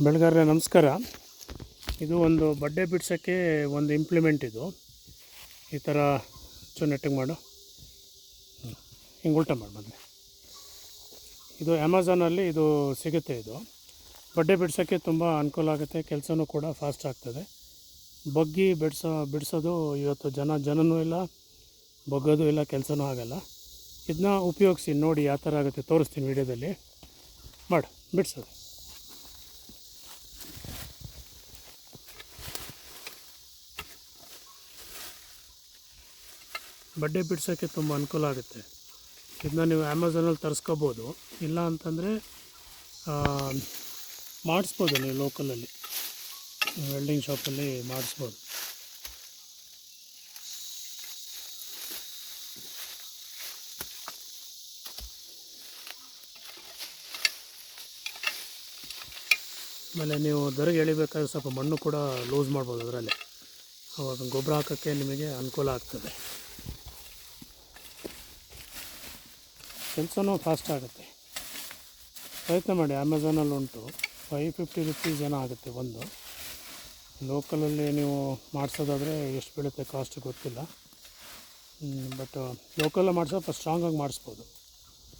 ಬೆಳಗಾರರೆ, ನಮಸ್ಕಾರ. ಇದು ಒಂದು ಬಡ್ಡೆ ಬಿಡ್ಸೋಕ್ಕೆ ಒಂದು ಇಂಪ್ಲಿಮೆಂಟ್ ಇದು. ಈ ಥರ ಚೂ ನೆಟ್ಟಿಂಗ್ ಮಾಡು. ಹಿಂಗೆ ಉಲ್ಟ ಮಾಡಿ ಮೊದಲೇ. ಇದು ಅಮೆಝಾನಲ್ಲಿ ಇದು ಸಿಗುತ್ತೆ ಇದು. ಬಡ್ಡೆ ಬಿಡ್ಸೋಕ್ಕೆ ತುಂಬ ಅನುಕೂಲ ಆಗುತ್ತೆ, ಕೆಲಸನೂ ಕೂಡ ಫಾಸ್ಟ್ ಆಗ್ತದೆ. ಬಗ್ಗಿ ಬಿಡ್ಸೋ, ಬಿಡಿಸೋದು ಇವತ್ತು ಜನ, ಜನನೂ ಇಲ್ಲ, ಬಗ್ಗೋದು ಇಲ್ಲ, ಕೆಲಸನೂ ಆಗಲ್ಲ. ಇದನ್ನ ಉಪಯೋಗಿಸಿ, ನೋಡಿ ಯಾವ ಥರ ಆಗುತ್ತೆ. ತೋರಿಸ್ತೀನಿ ವೀಡಿಯೋದಲ್ಲಿ. ಮಾಡು, ಬಿಡಿಸೋದು. ಬಡ್ಡೆ ಬಿಡ್ಸೋಕ್ಕೆ ತುಂಬ ಅನುಕೂಲ ಆಗುತ್ತೆ. ಇದನ್ನ ನೀವು ಅಮೆಝಾನಲ್ಲಿ ತರಿಸ್ಕೋಬೋದು. ಇಲ್ಲ ಅಂತಂದರೆ ಮಾಡಿಸ್ಬೋದು ನೀವು ಲೋಕಲಲ್ಲಿ. ವೆಲ್ಡಿಂಗ್ ಶಾಪಲ್ಲಿ ಮಾಡಿಸ್ಬೋದು. ಆಮೇಲೆ ನೀವು ದರಗೆ ಎಳಿಬೇಕಾದ್ರೆ ಸ್ವಲ್ಪ ಮಣ್ಣು ಕೂಡ ಲೂಸ್ ಮಾಡ್ಬೋದು ಅದರಲ್ಲಿ. ಅವಾಗ ಗೊಬ್ಬರ ಹಾಕೋಕ್ಕೆ ನಿಮಗೆ ಅನುಕೂಲ ಆಗ್ತದೆ. ಕೆಲಸನೂ ಫಾಸ್ಟ್ ಆಗುತ್ತೆ. ಪ್ರಯತ್ನ ಮಾಡಿ ಅಮೆಝಾನಲ್ಲಿ ಉಂಟು. ಫೈವ್ ಫಿಫ್ಟಿ ರುಪೀಸ್ ಏನೋ ಆಗುತ್ತೆ ಒಂದು. ಲೋಕಲಲ್ಲಿ ನೀವು ಮಾಡಿಸೋದಾದರೆ ಎಷ್ಟು ಬೀಳುತ್ತೆ ಕಾಸ್ಟ್ ಗೊತ್ತಿಲ್ಲ. ಬಟ್ ಲೋಕಲಲ್ಲಿ ಮಾಡಿಸೋ ಫಸ್ಟ್ ಸ್ಟ್ರಾಂಗಾಗಿ ಮಾಡಿಸ್ಬೋದು.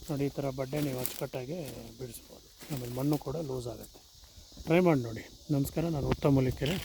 ನೋಡಿ, ಈ ಥರ ಬಡ್ಡೆ ನೀವು ಅಚ್ಚುಕಟ್ಟಾಗಿ ಬಿಡಿಸ್ಬೋದು. ಆಮೇಲೆ ಮಣ್ಣು ಕೂಡ ಲೂಸ್ ಆಗುತ್ತೆ. ಟ್ರೈ ಮಾಡಿ ನೋಡಿ. ನಮಸ್ಕಾರ, ನಾನು ಉತ್ತಮ ಮೂಲಿಕೆರೆ